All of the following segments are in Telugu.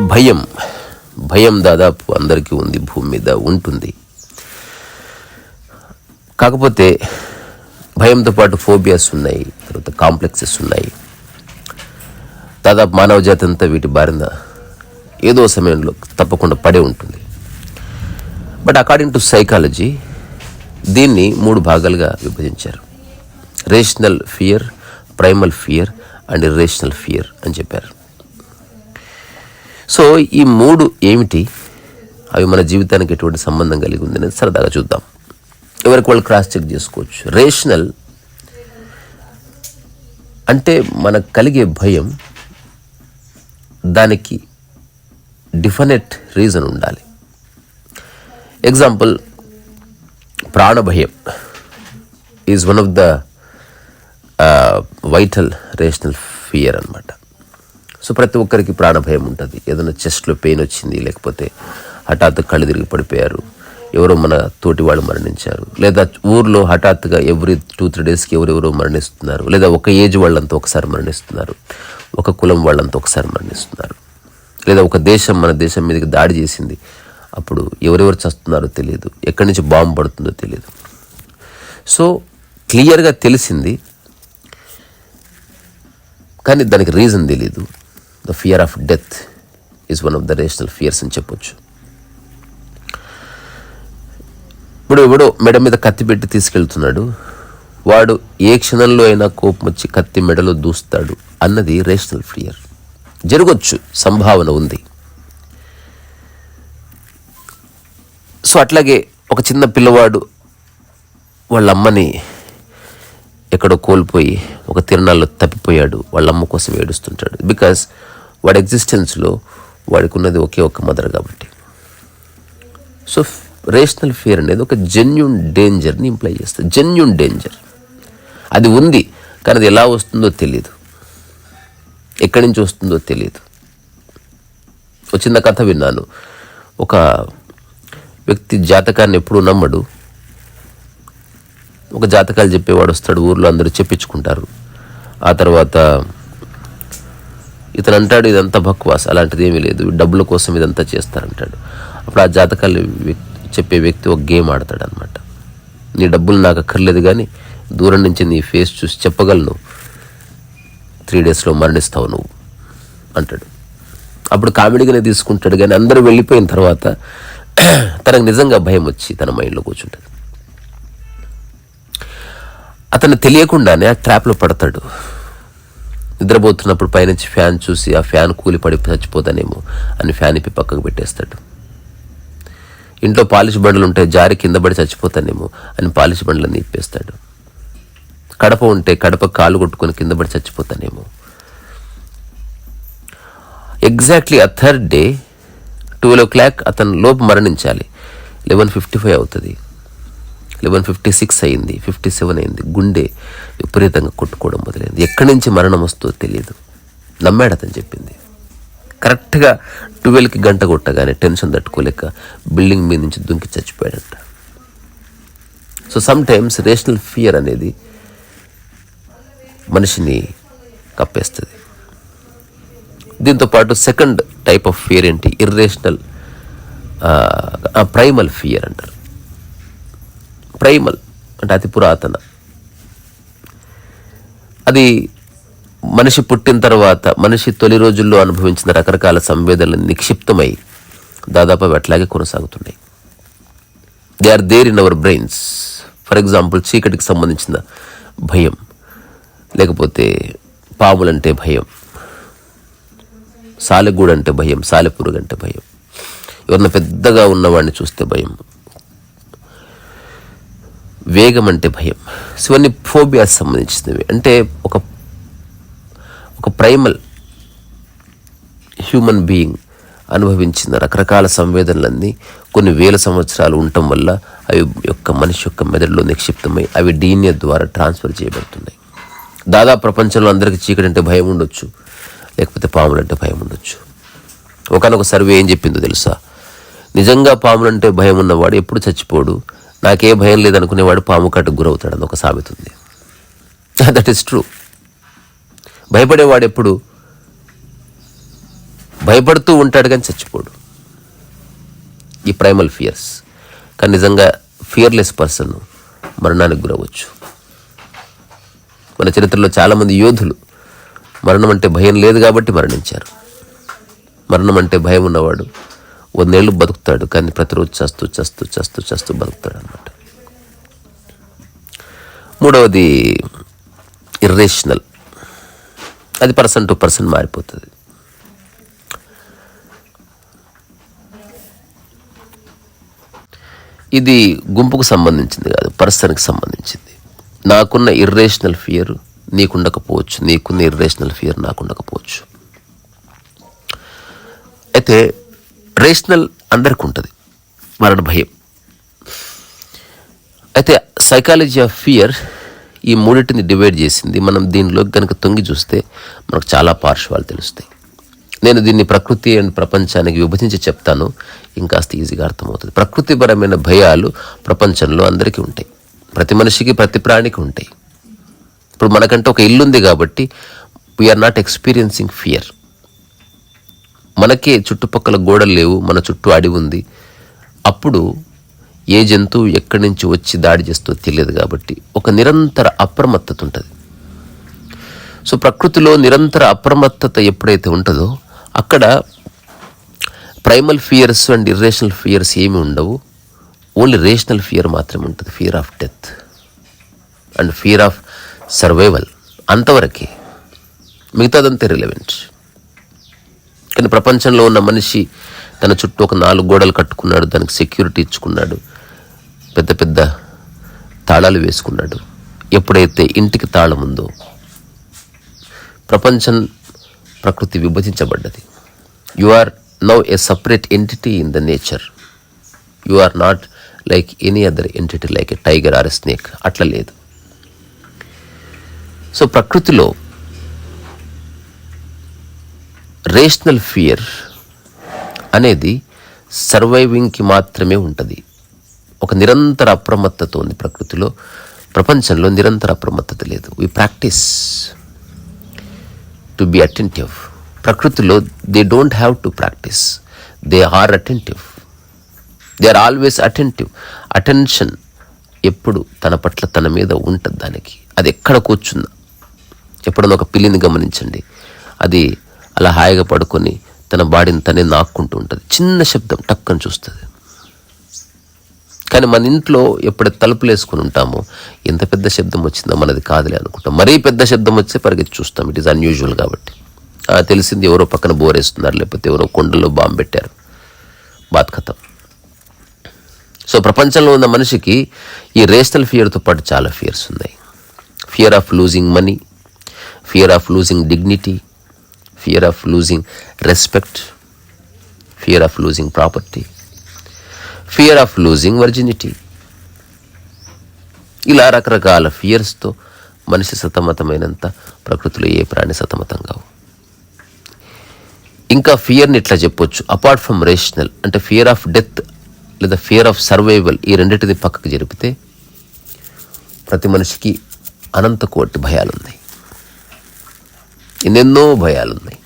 భయం. భయం దాదాపు అందరికీ ఉంది భూమి మీద ఉంటుంది. కాకపోతే భయంతో పాటు ఫోబియాస్ ఉన్నాయి తర్వాత కాంప్లెక్సెస్ ఉన్నాయి. దాదాపు మానవ జాతి అంతా వీటి బారిన ఏదో సమయంలో తప్పకుండా పడే ఉంటుంది. బట్ అకార్డింగ్ టు సైకాలజీ దీన్ని మూడు భాగాలుగా విభజించారు. Rational fear primal fear and irrational fear అని చెప్పారు. సో ఈ మూడు ఏమిటి? అవి మన జీవితానికి ఎటువంటి సంబంధం కలిగి ఉంది అనేది సరదాగా చూద్దాం. ఎవరికి వాళ్ళు క్రాస్ చెక్ చేసుకోవచ్చు. రేషనల్ అంటే మనకు కలిగే భయం దానికి డిఫినెట్ రీజన్ ఉండాలి. Example ప్రాణభయం is one of the vital rational fear అన్నమాట. సో ప్రతి ఒక్కరికి ప్రాణభయం ఉంటుంది. ఏదైనా చెస్ట్లో పెయిన్ వచ్చింది లేకపోతే హఠాత్తు కళ్ళు తిరిగి పడిపోయారు ఎవరో మన తోటి వాళ్ళు మరణించారు లేదా ఊర్లో హఠాత్తుగా ఎవ్రీ టూ త్రీ డేస్కి ఎవరెవరో మరణిస్తున్నారు లేదా ఒక ఏజ్ వాళ్ళంతా ఒకసారి మరణిస్తున్నారు ఒక కులం వాళ్ళంతా ఒకసారి మరణిస్తున్నారు లేదా ఒక దేశం మన దేశం మీదకి దాడి చేసింది అప్పుడు ఎవరెవరు చస్తున్నారో తెలియదు ఎక్కడి నుంచి బాంబు పడుతుందో తెలియదు. సో క్లియర్గా తెలిసింది కానీ దానికి రీజన్ తెలియదు the fear of death is one of the rational fears అని చెప్పొచ్చు. ఇప్పుడు ఎవడో మెడ మీద కత్తి పెట్టి తీసుకెళ్తున్నాడు. వాడు ఏ క్షణంలో అయినా కోపం వచ్చి కత్తి మెడలో దూస్తాడు అన్నది రేషనల్ ఫియర్ జరగచ్చు సంభావన ఉంది. సో అట్లాగే ఒక చిన్న పిల్లవాడు వాళ్ళ అమ్మని ఎక్కడో కోల్పోయి ఒక తిరణాల్లో తప్పిపోయాడు. వాళ్ళ అమ్మ కోసం ఏడుస్తుంటాడు. బికాస్ వాడి ఎగ్జిస్టెన్స్లో వాడికి ఉన్నది ఒకే ఒక మదర్ కాబట్టి. సో రేషనల్ ఫియర్ అనేది ఒక జెన్యున్ డేంజర్ని ఇంప్లై చేస్తుంది. జెన్యున్ డేంజర్ అది ఉంది కానీ అది ఎలా వస్తుందో తెలియదు ఎక్కడి నుంచి వస్తుందో తెలియదు ఒక చిన్న కథ విన్నాను. ఒక వ్యక్తి జాతకాన్ని ఎప్పుడూ నమ్మడు. ఒక జాతకాలు చెప్పేవాడు వస్తాడు ఊర్లో అందరూ చెప్పించుకుంటారు. ఆ తర్వాత ఇతను అంటాడు ఇదంతా బక్వాస్ అలాంటిది ఏమీ లేదు డబ్బుల కోసం ఇదంతా చేస్తారంటాడు. అప్పుడు ఆ జాతకాలు చెప్పే వ్యక్తి ఒక గేమ్ ఆడతాడు అనమాట నీ డబ్బులు నాకు అక్కర్లేదు కానీ దూరం నుంచి నీ ఫేస్ చూసి చెప్పగలను. త్రీ డేస్లో మరణిస్తావు నువ్వు అంటాడు. అప్పుడు కామెడీగానే తీసుకుంటాడు కానీ అందరూ వెళ్ళిపోయిన తర్వాత తనకు నిజంగా భయం వచ్చి తన మైండ్లో కూర్చుంటుంది. అతను తెలియకుండానే ఆ ట్రాప్లో పడతాడు. నిద్రపోతున్నప్పుడు పైనుంచి ఫ్యాన్ చూసి ఆ ఫ్యాన్ కూలి పడి చచ్చిపోతానేమో అని ఫ్యాన్ ఇప్పి పక్కకు పెట్టేస్తాడు. ఇంట్లో పాలిష్ బండ్లు ఉంటే జారి కింద పడి చచ్చిపోతానేమో అని పాలిష్ బండ్లన్నీ ఇప్పేస్తాడు. కడప ఉంటే కడప కాలు కొట్టుకొని కింద పడి చచ్చిపోతానేమో. ఎగ్జాక్ట్లీ ఆ third day twelve o'clock అతను లోపు మరణించాలి. లెవెన్ ఫిఫ్టీ ఫైవ్ అవుతుంది. లెవెన్ ఫిఫ్టీ సిక్స్ అయింది ఫిఫ్టీ సెవెన్ అయింది. గుండె విపరీతంగా కొట్టుకోవడం మొదలైంది. ఎక్కడి నుంచి మరణం వస్తుందో తెలియదు నమ్మాడు అతను చెప్పింది. కరెక్ట్గా ట్వెల్వ్కి గంట కొట్టగానే టెన్షన్ తట్టుకోలేక బిల్డింగ్ మీద నుంచి దుంకి చచ్చిపోయాడంట. So sometimes rational fear అనేది మనిషిని కప్పేస్తుంది. దీంతో పాటు సెకండ్ టైప్ ఆఫ్ ఫియర్ ఏంటి? ఇర్రేషనల్ ప్రైమల్ ఫియర్ అంటారు. ప్రైమల్ అంటే అతి పురాతన. అది మనిషి పుట్టిన తర్వాత మనిషి తొలి రోజుల్లో అనుభవించిన రకరకాల సంవేదనలు నిక్షిప్తమై దాదాపు అవి అట్లాగే కొనసాగుతున్నాయి. They are there in our brains for example చీకటికి సంబంధించిన భయం లేకపోతే పాములంటే భయం సాలెగూడు అంటే భయం సాలెపురుగు అంటే భయం. ఎవరన్నా పెద్దగా ఉన్నవాడిని చూస్తే భయం. వేగం అంటే భయం. సో ఇవన్నీ ఫోబియాస్ సంబంధించినవి. అంటే ఒక ఒక ప్రైమల్ హ్యూమన్ బీయింగ్ అనుభవించిన రకరకాల సంవేదనలన్నీ కొన్ని వేల సంవత్సరాలు ఉండటం వల్ల అవి యొక్క మనిషి యొక్క మెదడులో నిక్షిప్తమై అవి డీఎన్ఏ ద్వారా ట్రాన్స్ఫర్ చేయబడుతున్నాయి. దాదాపు ప్రపంచంలో అందరికీ చీకటి అంటే భయం ఉండొచ్చు. లేకపోతే పాములంటే భయం ఉండొచ్చు. ఒకనొక సర్వే ఏం చెప్పిందో తెలుసా? నిజంగా పాములంటే భయం ఉన్నవాడు ఎప్పుడు చచ్చిపోడు. నాకే భయం లేదనుకునేవాడు పాము కాటుకు గురవుతాడని ఒక సామెత ఉంది. దట్ ఈస్ ట్రూ భయపడేవాడు ఎప్పుడు భయపడుతూ ఉంటాడు కానీ చచ్చిపోడు. ఈ ప్రైమల్ ఫియర్స్ కానీ నిజంగా ఫియర్లెస్ పర్సన్ మరణానికి గురవచ్చు. మన చరిత్రలో చాలామంది యోధులు మరణం అంటే భయం లేదు కాబట్టి మరణించారు. మరణం అంటే భయం ఉన్నవాడు వందేళ్ళు బతుకుతాడు కానీ ప్రతిరోజు చస్తూ చస్తూ చస్తూ చస్తూ బతుకుతాడు అనమాట మూడవది ఇర్రేషనల్ అది పర్సన్ టు పర్సన్ మారిపోతుంది. ఇది గుంపుకు సంబంధించింది కాదు పర్సన్కి సంబంధించింది. నాకున్న ఇర్రేషనల్ ఫియర్ నీకుండకపోవచ్చు నీకున్న ఇర్రేషనల్ ఫియర్ నాకుండకపోవచ్చు. అయితే రేషనల్ అందరికి ఉంటుంది. మరణ భయం. అయితే సైకాలజీ ఆఫ్ ఫియర్ ఈ మూడింటిని డివైడ్ చేసింది. మనం దీనిలో కనుక తొంగి చూస్తే మనకు చాలా పార్శ్వాలు తెలుస్తాయి. నేను దీన్ని ప్రకృతి అండ్ ప్రపంచానికి విభజించి చెప్తాను. ఇంకాస్త ఈజీగా అర్థమవుతుంది. ప్రకృతిపరమైన భయాలు ప్రపంచంలో అందరికీ ఉంటాయి. ప్రతి మనిషికి ప్రతి ప్రాణికి ఉంటాయి. ఇప్పుడు మనకంటే ఒక ఇల్లు ఉంది కాబట్టి వీఆర్ నాట్ ఎక్స్పీరియన్సింగ్ ఫియర్ మనకే చుట్టుపక్కల గోడలు లేవు మన చుట్టూ అడవి ఉంది. అప్పుడు ఏ జంతువు ఎక్కడి నుంచి వచ్చి దాడి చేస్తో తెలియదు కాబట్టి ఒక నిరంతర అప్రమత్తత ఉంటుంది. సో ప్రకృతిలో నిరంతర అప్రమత్తత ఎప్పుడైతే ఉంటుందో అక్కడ primal fears and irrational fears ఏమి ఉండవు. ఓన్లీ రేషనల్ ఫియర్ మాత్రమే ఉంటుంది fear of death and fear of survival అంతవరకే. మిగతాదంతా రిలవెంట్ కానీ ప్రపంచంలో ఉన్న మనిషి తన చుట్టూ ఒక నాలుగు గోడలు కట్టుకున్నాడు. దానికి సెక్యూరిటీ ఇచ్చుకున్నాడు. పెద్ద పెద్ద తాళాలు వేసుకున్నాడు. ఎప్పుడైతే ఇంటికి తాళం ఉందో ప్రపంచం ప్రకృతి విభజించబడ్డది. You are now a separate entity in the nature you are not like any other entity like a tiger or a snake అట్లా లేదు. సో ప్రకృతిలో రేషనల్ ఫియర్ అనేది సర్వైవింగ్కి మాత్రమే ఉంటుంది. ఒక నిరంతర అప్రమత్తత ఉంది ప్రకృతిలో. ప్రపంచంలో నిరంతర అప్రమత్తత లేదు. We practice to be attentive ప్రకృతిలో they don't have to practice they are attentive they are always attentive attention ఎప్పుడు తన పట్ల తన మీద ఉంటుంది దానికి. అది ఎక్కడ కూర్చుందా ఎప్పుడన్నా ఒక పిల్లిని గమనించండి. అది అలా హాయిగా పడుకొని తన బాడీని తనే నాక్కుంటూ ఉంటుంది చిన్న శబ్దం టక్కని చూస్తుంది. కానీ మన ఇంట్లో ఎప్పుడైతే తలుపులు వేసుకుని ఉంటామో ఎంత పెద్ద శబ్దం వచ్చిందో మనది కాదులే అనుకుంటాం. మరీ పెద్ద శబ్దం వస్తే పరిగెత్తి చూస్తాం ఇట్ ఈస్ అన్యూజువల్ కాబట్టి తెలిసింది ఎవరో పక్కన బోరేస్తున్నారు లేకపోతే ఎవరో కొండల్లో బాంబు పెట్టారు. బాత్కథం. సో ప్రపంచంలో ఉన్న మనిషికి ఈ రేషనల్ ఫియర్తో పాటు చాలా ఫియర్స్ ఉన్నాయి. Fear of losing money fear of losing dignity fear of losing respect fear of losing property fear of losing virginity ఇలా రకరకాల ఫియర్స్తో మనిషి సతమతమైనంత ప్రకృతిలో ఏ ప్రాణి సతమతం కావు ఇంకా ఫియర్ని ఇట్లా చెప్పొచ్చు. అపార్ట్ ఫ్రమ్ రేషనల్ అంటే ఫియర్ ఆఫ్ డెత్ లేదా ఫియర్ ఆఫ్ సర్వైవల్ ఈ రెండింటిని పక్కకు జరిపితే ప్రతి మనిషికి అనంత కోటి భయాలున్నాయి. ఎన్నెన్నో భయాలు ఉన్నాయి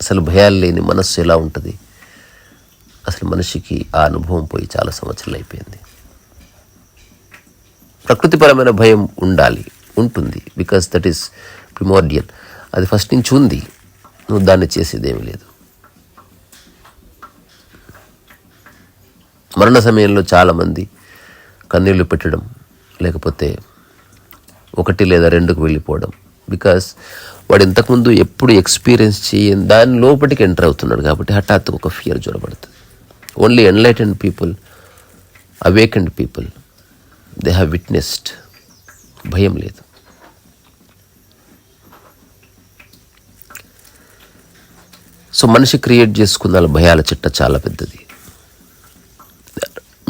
అసలు భయాలు లేని మనస్సు ఎలా ఉంటుంది? అసలు మనిషికి ఆ అనుభవం పోయి చాలా సంవత్సరాలు అయిపోయింది. ప్రకృతిపరమైన భయం ఉండాలి ఉంటుంది బికాస్ దట్ ఈస్ ప్రిమోర్డియల్ అది ఫస్ట్ నుంచి ఉంది నువ్వు దాన్ని చేసేదేమీ లేదు. మరణ సమయంలో చాలామంది కన్నీళ్ళు పెట్టడం లేకపోతే ఒకటి లేదా రెండుకు వెళ్ళిపోవడం బికాస్ వాడు ఇంతకుముందు ఎప్పుడు ఎక్స్పీరియన్స్ చేయని దాని లోపలికి ఎంటర్ అవుతున్నాడు కాబట్టి హఠాత్తు ఒక fear జ్వరబడుతుంది only enlightened people awakened people they have witnessed భయం లేదు. సో మనిషి క్రియేట్ చేసుకున్న భయాల చిట్ట చాలా పెద్దది.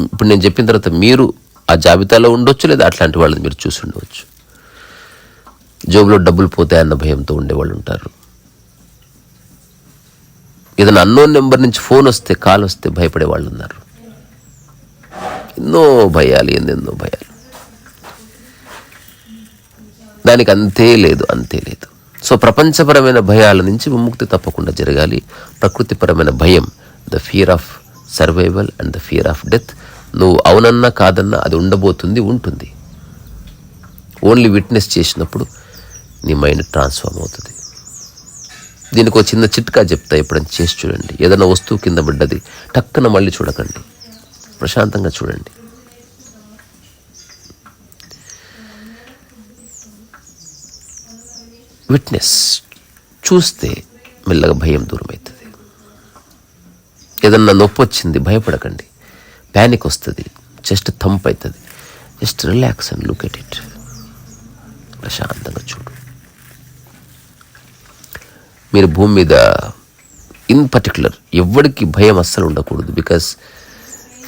ఇప్పుడు నేను చెప్పిన తర్వాత మీరు ఆ జాబితాలో ఉండొచ్చు లేదా అట్లాంటి వాళ్ళని మీరు చూసి ఉండవచ్చు? జోబులో డబ్బులు పోతాయన్న భయంతో ఉండేవాళ్ళు ఉంటారు. ఏదైనా అన్నోన్ నెంబర్ నుంచి ఫోన్ వస్తే కాల్ వస్తే భయపడే వాళ్ళు ఉన్నారు. ఎన్నో భయాలు ఎన్నెన్నో భయాలు. దానికి అంతే లేదు అంతే లేదు. సో ప్రపంచపరమైన భయాల నుంచి విముక్తి తప్పకుండా జరగాలి. ప్రకృతిపరమైన భయం the fear of survival and the fear of death నువ్వు అవునన్నా కాదన్నా అది ఉండబోతుంది ఉంటుంది. ఓన్లీ విట్నెస్ చేసినప్పుడు నీ మైండ్ ట్రాన్స్ఫార్మ్ అవుతుంది. దీనికి ఒక చిన్న చిట్కా చెప్తా ఎప్పుడైనా చేసి చూడండి. ఏదైనా వస్తువు కింద పడ్డది టక్కున మళ్ళీ చూడకండి. ప్రశాంతంగా చూడండి. విట్నెస్ చూస్తే మెల్లగా భయం దూరం అవుతుంది ఏదన్నా నొప్పి వచ్చింది భయపడకండి. ప్యానిక్ వస్తుంది జస్ట్ థంప్ అవుతుంది. Just relax and look at it ప్రశాంతంగా చూడు. మీరు భూమి మీద ఇన్ పర్టికులర్ ఎవరికి భయం అస్సలు ఉండకూడదు బికాస్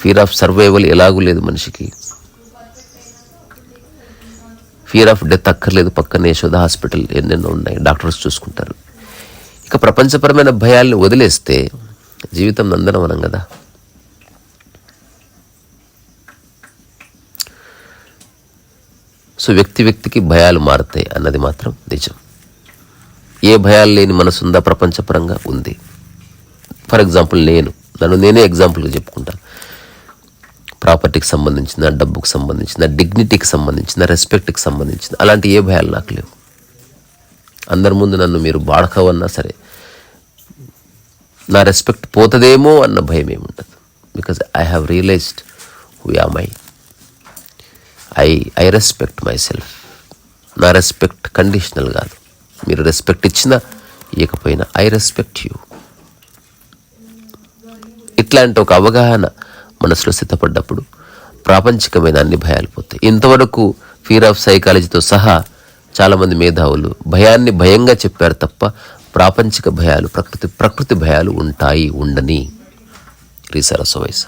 ఫీర్ ఆఫ్ సర్వైవల్ ఎలాగూ లేదు మనిషికి. ఫియర్ ఆఫ్ డెత్ అక్కర్లేదు పక్కనే యశోద హాస్పిటల్ ఎన్నెన్నో ఉన్నాయి డాక్టర్స్ చూసుకుంటారు. ఇక ప్రపంచపరమైన భయాల్ని వదిలేస్తే జీవితం నందనవనం కదా. సో వ్యక్తి వ్యక్తికి భయాలు మారుతాయి అన్నది మాత్రం నిజం. ఏ భయాలు లేని మనసుందా ప్రపంచపరంగా ఉంది. ఫర్ ఎగ్జాంపుల్ నేను. నన్ను నేనే ఎగ్జాంపుల్గా చెప్పుకుంటాను ప్రాపర్టీకి సంబంధించిన డబ్బుకు సంబంధించిన డిగ్నిటీకి సంబంధించిన రెస్పెక్ట్కి సంబంధించిన అలాంటి ఏ భయాలు నాకు లేవు. అందరి ముందు నన్ను మీరు బాడకవన్నా సరే నా రెస్పెక్ట్ పోతుందేమో అన్న భయం ఏముండదు because I have realised who am I I I respect myself నా రెస్పెక్ట్ కండిషనల్ కాదు. మీరు రెస్పెక్ట్ ఇచ్చినా ఇవ్వకపోయినా ఐ రెస్పెక్ట్ యూ ఇట్లాంటి ఒక అవగాహన మనసులో సిద్ధపడ్డప్పుడు ప్రాపంచికమైన అన్ని భయాలు పోతాయి. ఇంతవరకు ఫీర్ ఆఫ్ సైకాలజీతో సహా చాలామంది మేధావులు భయాన్ని భయంగా చెప్పారు తప్ప ప్రాపంచిక భయాలు ప్రకృతి ప్రకృతి భయాలు ఉంటాయి ఉండని. రీసరస వయసు